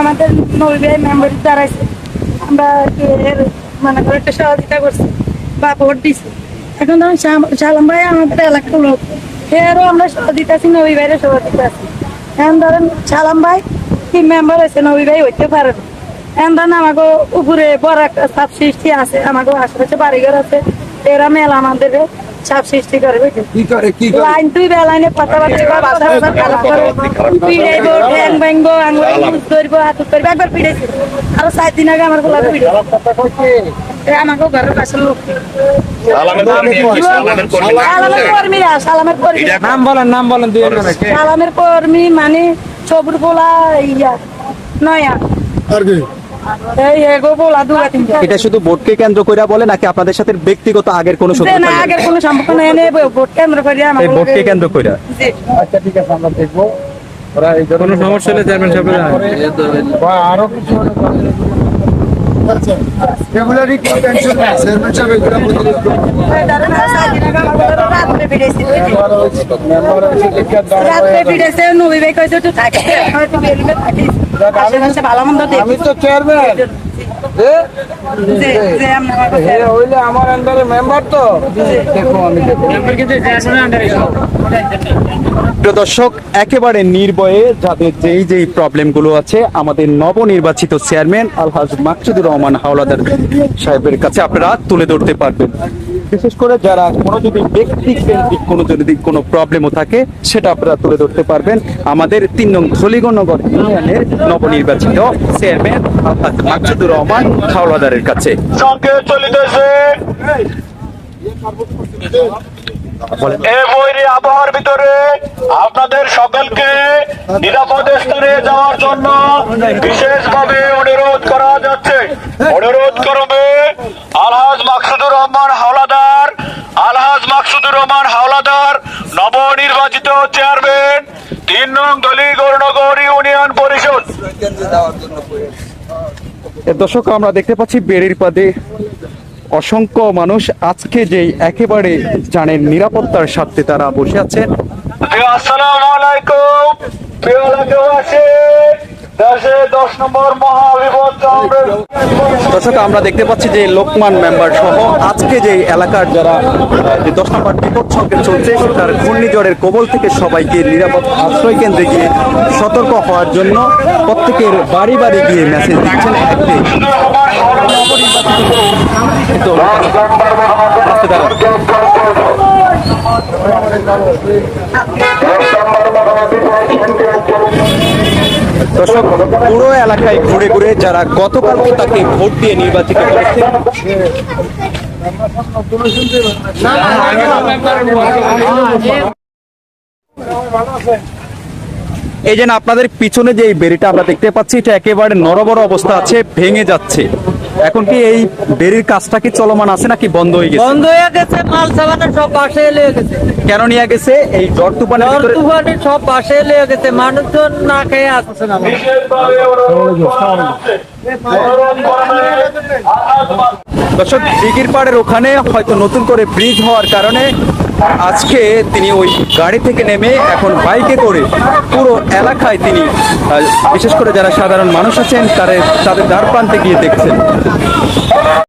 আমাদের নবী ভাই মেম্বার দাঁড়াইছে আমরা এর মানে করে একটা সহযোগিতা করছি বা ভোট দিছি। এখন ধরুন শালাম ভাই আমাদের এলাকার লোক, এরও আমরা সহযোগিতা আছি, নবী ভাইয়ের সহযোগিতা আছি। এখন ধরেন শালাম ভাই কি মেম্বার হয়েছে, নবী ভাই হইতে পারে এখন ধরেন আমাকে উপরে বড় একটা চাপ সৃষ্টি আছে, আমাকে আশেপাশে বাড়িঘর আছে, এরা মেলা আমাদের চাপ সৃষ্টি করে বুঝলি? কি করে কি করে? লাইন তুই বেলাইনে কথাবার্তা কর বাসা বাসা খারাপ করে পিড়াইবো ঠ্যাং ভাঙবো আঙুল ইউজ করব হাত করব একবার পিড়াইছি। আরও সাত দিন আগে আমার গোলা পিড়ে আমাকে ঘরের পাশের লোক। সালামের কর্মী। সালামের কর্মীরা সালামের নাম বলেন নাম বলেন দুই সালামের কর্মী মানে সবুর পোলা ইয়া নয়া। আর কি? এই এগো পোলা দুলা তিনটা এটা শুধু ভোটকে কেন্দ্র করে বলে নাকি আপনাদের সাথে ব্যক্তিগত আগের কোনো শত্রুতা না আগের কোনো সম্পর্ক নেই এনে ভোট কেন্দ্র করে এই ভোটকে কেন্দ্র করে আচ্ছা ঠিক আছে আমরা দেখব। ওরা এই কোনো সমস্যা হলে চেয়ারম্যান সাহেব আরও কিছু হলে আচ্ছা এগুলারই কি টেনশন চেয়ারম্যান সাহেব এগুলা রাত্রে ফিরেছে নবী ভাই থাক আশেপাশে ভালো মন্দ আমি তো চেয়ারম্যান আমার আন্ডারে মেম্বার তো। দেখো আমি প্রিয় দর্শক একেবারে নির্ভয়ে যাদের যেই যেই প্রবলেমগুলো আছে আমাদের নবনির্বাচিত চেয়ারম্যান আলহাজ মাকসুদুর রহমান হাওলাদার সাহেবের কাছে আপনারা তুলে ধরতে পারবেন। বিশেষ করে যারা কোনো যদি ব্যক্তি কেন্দ্রিক কোনো যদি কোনো প্রবলেমও থাকে, সেটা আপনারা তুলে ধরতে পারবেন। আমাদের তিন নং খলিগনগর ইউনিয়নের নবনির্বাচিত চেয়ারম্যান আলহাজ মাকসুদুর রহমান হাওলাদারের কাছে। আবহাওয়ার ভিতরে আপনাদের সকলকে নিরাপদ স্থানে যাওয়ার জন্য বিশেষভাবে অনুরোধ করা যাচ্ছে। অনুরোধ করবে আলহাজ মাকসুদুর রহমান হাওলাদার আলহাজ মাকসুদুর রহমান হাওলাদার নবনির্বাচিত চেয়ারম্যান তিন নং দলি গৌরনগর ইউনিয়ন পরিষদ। দর্শক আমরা দেখতে পাচ্ছি বেড়ির পাদে অসংখ্য মানুষ আজকে যে একেবারে জানেন নিরাপত্তার স্বার্থে তারা বসে আছেন। আসসালামু আলাইকুম প্রিয় এলাকাবাসী। দর্শক আমরা দেখতে পাচ্ছি যে লোকমান মেম্বার সহ আজকে যে এলাকার যারা দশ নম্বর বিপদ সংকেত চলছে তার ঘূর্ণিঝড়ের কবল থেকে সবাইকে নিরাপদ আশ্রয় কেন্দ্রে গিয়ে সতর্ক হওয়ার জন্য প্রত্যেকের বাড়ি বাড়ি গিয়ে মেসেজ দিচ্ছেন একটি দর্শক, পুরো এলাকায় ঘুরে ঘুরে যারা গতকাল তাকে ভোট দিয়ে নির্বাচিত করেছে। এই যেন আপনাদের পিছনে যে এই বেড়িটা আমরা দেখতে পাচ্ছি, এটা একেবারে নরবর অবস্থা আছে, ভেঙে যাচ্ছে। এখন কি এই বেরির কাজটা কি চলমান আছে নাকি বন্ধ হয়ে গেছে? বন্ধ হয়ে গেছে মাল সাবানের সব পাশে এলে গেছে। কেন নিয়ে গেছে? এই জ্বর তুফানের জ্বর ভিতরে তুফানের সব পাশে এলে গেছে মানুষজন না খেয়ে আসছে না। দর্শক, দিঘির পাড়ের ওখানে হয়তো নতুন করে ব্রিজ হওয়ার কারণে আজকে তিনি ওই গাড়ি থেকে নেমে এখন বাইকে করে পুরো এলাকায় তিনি বিশেষ করে যারা সাধারণ মানুষ আছেন, তাদের তাদের দ্বার প্রান্তে গিয়ে দেখছেন।